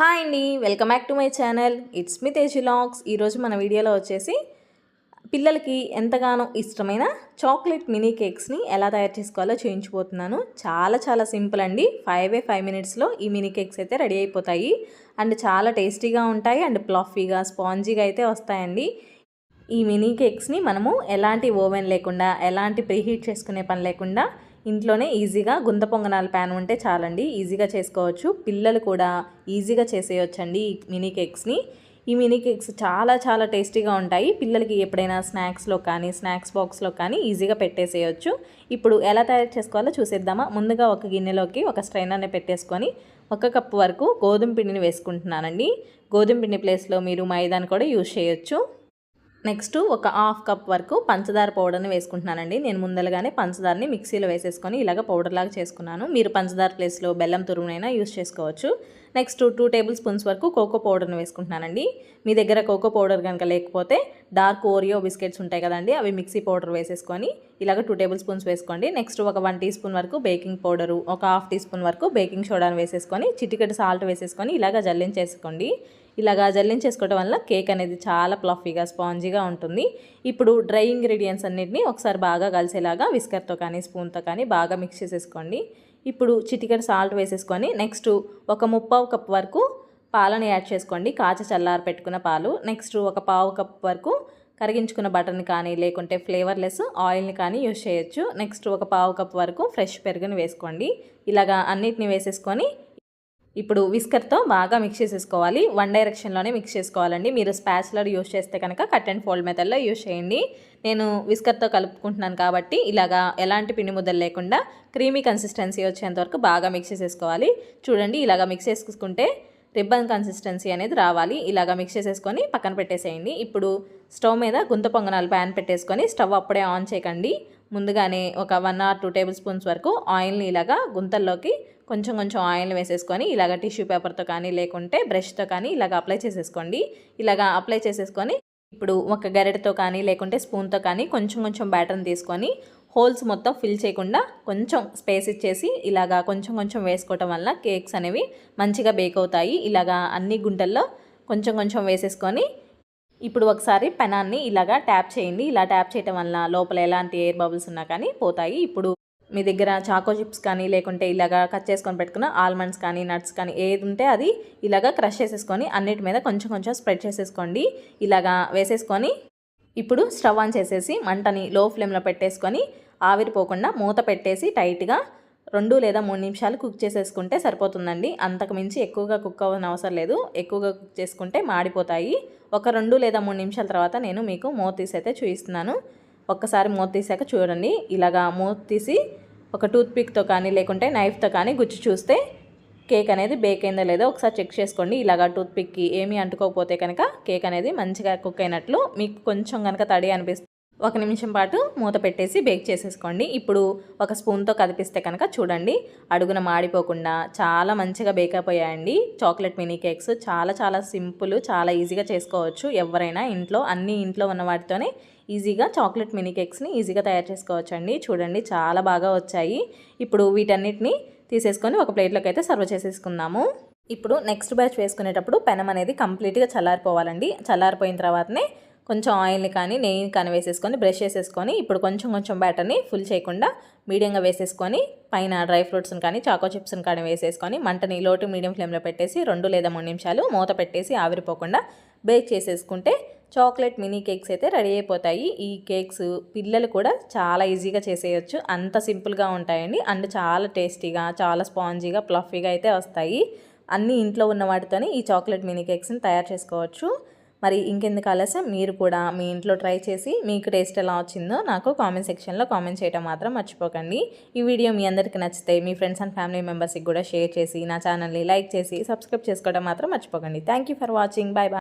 Hi అండి welcome back to my channel. It's me Teji ఈరోజు మన వీడియోలో వచ్చేసి పిల్లలకి ఎంతగానో ఇష్టమైన చాక్లెట్ మినీ కేక్స్ని ఎలా తయారు చేసుకోవాలో చూపించిపోతున్నాను చాలా చాలా సింపుల్ అండి. ఫైవ్ ఏ ఫైవ్ మినిట్స్లో ఈ మినీ కేక్స్ అయితే రెడీ అయిపోతాయి. అండ్ చాలా టేస్టీగా ఉంటాయి. అండ్ ప్లఫీగా స్పాంజీగా అయితే వస్తాయండి. ఈ మినీ కేక్స్ని మనము ఎలాంటి ఓవెన్ లేకుండా ఎలాంటి ప్రీహీట్ చేసుకునే పని లేకుండా ఇంట్లోనే ఈజీగా గుంత పొంగనాల ప్యాన్ ఉంటే చాలండి ఈజీగా చేసుకోవచ్చు. పిల్లలు కూడా ఈజీగా చేసేయొచ్చండి ఈ మినీ కేక్స్ని. ఈ మినీ కేక్స్ చాలా చాలా టేస్టీగా ఉంటాయి. పిల్లలకి ఎప్పుడైనా స్నాక్స్లో కానీ స్నాక్స్ బాక్స్లో కానీ ఈజీగా పెట్టేసేయచ్చు. ఇప్పుడు ఎలా తయారు చేసుకోవాలో చూసేద్దామా? ముందుగా ఒక గిన్నెలోకి ఒక స్ట్రైనర్ని పెట్టేసుకొని ఒక కప్పు వరకు గోధుమ పిండిని వేసుకుంటున్నానండి. గోధుమ పిండి ప్లేస్లో మీరు మైదాని కూడా యూజ్ చేయొచ్చు. నెక్స్ట్ ఒక హాఫ్ కప్ వరకు పంచదార పౌడర్ని వేసుకుంటున్నానండి. నేను ముందరగానే పంచదారని మిక్సీలో వేసేసుకొని ఇలాగ పౌడర్ లాగా చేసుకున్నాను. మీరు పంచదార ప్లేస్లో బెల్లం తురుమునైనా యూస్ చేసుకోవచ్చు. నెక్స్ట్ టూ టేబుల్ స్పూన్స్ వరకు కోకో పౌడర్ని వేసుకుంటున్నానండి. మీ దగ్గర కోకో పౌడర్ కనుక లేకపోతే డార్క్ ఓరియో బిస్కెట్స్ ఉంటాయి కదండి అవి మిక్సీ పౌడర్ వేసేసుకొని ఇలాగ టూ టేబుల్ స్పూన్స్ వేసుకోండి. నెక్స్ట్ ఒక వన్ టీ స్పూన్ వరకు బేకింగ్ పౌడరు ఒక హాఫ్ టీ స్పూన్ వరకు బేకింగ్ సోడాని వేసేసుకొని చిటికెట్ సాల్ట్ వేసేసుకొని ఇలాగ జల్లించేసుకోండి. ఇలాగా జల్లించేసుకోవడం వల్ల కేక్ అనేది చాలా ప్లఫీగా స్పాంజీగా ఉంటుంది. ఇప్పుడు డ్రై ఇంగ్రీడియంట్స్ అన్నిటిని ఒకసారి బాగా కలిసేలాగా విస్కర్తో కానీ స్పూన్తో కానీ బాగా మిక్స్ చేసేసుకోండి. ఇప్పుడు చిటికెడ్ సాల్ట్ వేసేసుకొని నెక్స్ట్ ఒక ముప్పావు కప్ వరకు పాలను యాడ్ చేసుకోండి. కాచ చల్లారి పెట్టుకున్న పాలు. నెక్స్ట్ ఒక పావు కప్ వరకు కరిగించుకున్న బటర్ని కానీ లేకుంటే ఫ్లేవర్లెస్ ఆయిల్ని కానీ యూజ్ చేయొచ్చు. నెక్స్ట్ ఒక పావు కప్ వరకు ఫ్రెష్ పెరుగుని వేసుకోండి. ఇలాగా అన్నిటిని వేసేసుకొని ఇప్పుడు విస్కర్తో బాగా మిక్స్ చేసేసుకోవాలి. వన్ డైరెక్షన్లోనే మిక్స్ చేసుకోవాలండి. మీరు స్పాచ్లర్ యూస్ చేస్తే కనుక కట్ అండ్ ఫోల్డ్ మెథడ్లో యూస్ చేయండి. నేను విస్కర్తో కలుపుకుంటున్నాను కాబట్టి ఇలాగా ఎలాంటి పిండి ముద్దలు లేకుండా క్రీమీ కన్సిస్టెన్సీ వచ్చేంత వరకు బాగా మిక్స్ చేసేసుకోవాలి. చూడండి ఇలాగా మిక్స్ చేసుకుంటే రిబ్బన్ కన్సిస్టెన్సీ అనేది రావాలి. ఇలాగా మిక్స్ చేసేసుకొని పక్కన పెట్టేసేయండి. ఇప్పుడు స్టవ్ మీద గుంత పొంగనాలు ప్యాన్ పెట్టేసుకొని స్టవ్ అప్పుడే ఆన్ చేయకండి. ముందుగానే ఒక one or two table spoons వరకు ఆయిల్ని ఇలాగా గుంతల్లోకి కొంచెం కొంచెం ఆయిల్ వేసేసుకొని ఇలాగ టిష్యూ పేపర్తో కానీ లేకుంటే బ్రష్తో కానీ ఇలాగ అప్లై చేసేసుకోండి. ఇలాగ అప్లై చేసేసుకొని ఇప్పుడు ఒక గరిటతో కానీ లేకుంటే స్పూన్తో కానీ కొంచెం కొంచెం బ్యాటర్ని తీసుకొని హోల్స్ మొత్తం ఫిల్ చేయకుండా కొంచెం స్పేస్ ఇచ్చేసి ఇలాగా కొంచెం కొంచెం వేసుకోవటం వల్ల కేక్స్ అనేవి మంచిగా బేక్ అవుతాయి. ఇలాగా అన్ని గుంటల్లో కొంచెం కొంచెం వేసేసుకొని ఇప్పుడు ఒకసారి పెనాన్ని ఇలాగా ట్యాప్ చేయండి. ఇలా ట్యాప్ చేయటం వల్ల లోపల ఎలాంటి ఎయిర్ బబుల్స్ ఉన్నా కానీ పోతాయి. ఇప్పుడు మీ దగ్గర చాకో చిప్స్ కానీ లేకుంటే ఇలాగా కట్ చేసుకొని పెట్టుకున్న ఆల్మండ్స్ కానీ నట్స్ కానీ ఏది ఉంటే అది ఇలాగా క్రష్ చేసేసుకొని అన్నిటి మీద కొంచెం కొంచెం స్ప్రెడ్ చేసేసుకోండి. ఇలాగా వేసేసుకొని ఇప్పుడు స్టవ్ ఆన్ చేసేసి మంటని లో ఫ్లేమ్లో పెట్టేసుకొని ఆవిరిపోకుండా మూత పెట్టేసి టైట్గా రెండు లేదా మూడు నిమిషాలు కుక్ చేసేసుకుంటే సరిపోతుందండి. అంతకు మించి ఎక్కువగా కుక్ అవ్వని అవసరం లేదు. ఎక్కువగా కుక్ చేసుకుంటే మాడిపోతాయి. ఒక రెండు లేదా మూడు నిమిషాల తర్వాత నేను మీకు మూత తీసి అయితే చూపిస్తున్నాను. ఒక్కసారి మూత తీసాక చూడండి. ఇలాగా మూత తీసి ఒక టూత్ పిక్తో కానీ లేకుంటే నైఫ్తో కానీ గుచ్చి చూస్తే కేక్ అనేది బేక్ అయిందో లేదో ఒకసారి చెక్ చేసుకోండి. ఇలాగా టూత్ పిక్కి ఏమీ అంటుకోకపోతే కనుక కేక్ అనేది మంచిగా కుక్ అయినట్లు. మీకు కొంచెం కనుక తడి అనిపిస్తుంది ఒక నిమిషం పాటు మూత పెట్టేసి బేక్ చేసేసుకోండి. ఇప్పుడు ఒక స్పూన్తో కదిపిస్తే కనుక చూడండి అడుగున మాడిపోకుండా చాలా మంచిగా బేక్ అయిపోయాయండి చాక్లెట్ మినీ కేక్స్ చాలా చాలా సింపుల్ చాలా ఈజీగా చేసుకోవచ్చు. ఎవరైనా ఇంట్లో అన్ని ఇంట్లో ఉన్న వాటితోనే ఈజీగా చాక్లెట్ మినీ కేక్స్ని ఈజీగా తయారు చేసుకోవచ్చు అండి చూడండి చాలా బాగా వచ్చాయి. ఇప్పుడు వీటన్నిటిని తీసేసుకొని ఒక ప్లేట్లోకి అయితే సర్వ్ చేసేసుకుందాము. ఇప్పుడు నెక్స్ట్ బ్యాచ్ వేసుకునేటప్పుడు పెనం అనేది కంప్లీట్గా చల్లారిపోవాలండి. చల్లారిపోయిన తర్వాతనే కొంచెం ఆయిల్ని కానీ నెయ్యిని కానీ వేసేసుకొని బ్రష్ చేసేసుకొని ఇప్పుడు కొంచెం కొంచెం బ్యాటర్ని ఫుల్ చేయకుండా మీడియంగా వేసేసుకొని పైన డ్రై ఫ్రూట్స్ని కానీ చాకో చిప్స్ని కానీ వేసేసుకొని మంటని లోటు మీడియం ఫ్లేమ్లో పెట్టేసి రెండు లేదా మూడు నిమిషాలు మూత పెట్టేసి ఆవిరిపోకుండా బేక్ చేసేసుకుంటే చాక్లెట్ మినీ కేక్స్ అయితే రెడీ అయిపోతాయి. ఈ కేక్స్ పిల్లలు కూడా చాలా ఈజీగా చేసేయచ్చు. అంత సింపుల్గా ఉంటాయండి. అండ్ చాలా టేస్టీగా చాలా స్పాంజీగా ప్లఫీగా అయితే వస్తాయి. అన్నీ ఇంట్లో ఉన్న వాటితోనే ఈ చాక్లెట్ మినీ కేక్స్ని తయారు చేసుకోవచ్చు. మరి ఇంకెందుకు ఆలస్యం? మీరు కూడా మీ ఇంట్లో ట్రై చేసి మీకు టేస్ట్ ఎలా వచ్చిందో నాకు కామెంట్ సెక్షన్లో కామెంట్ చేయడం మాత్రం మర్చిపోకండి. ఈ వీడియో మీ అందరికీ నచ్చితే మీ ఫ్రెండ్స్ అండ్ ఫ్యామిలీ మెంబర్స్కి కూడా షేర్ చేసి నా ఛానల్ని లైక్ చేసి సబ్స్క్రైబ్ చేసుకోవడం మాత్రం మర్చిపోకండి. Thank for watching. Bye bye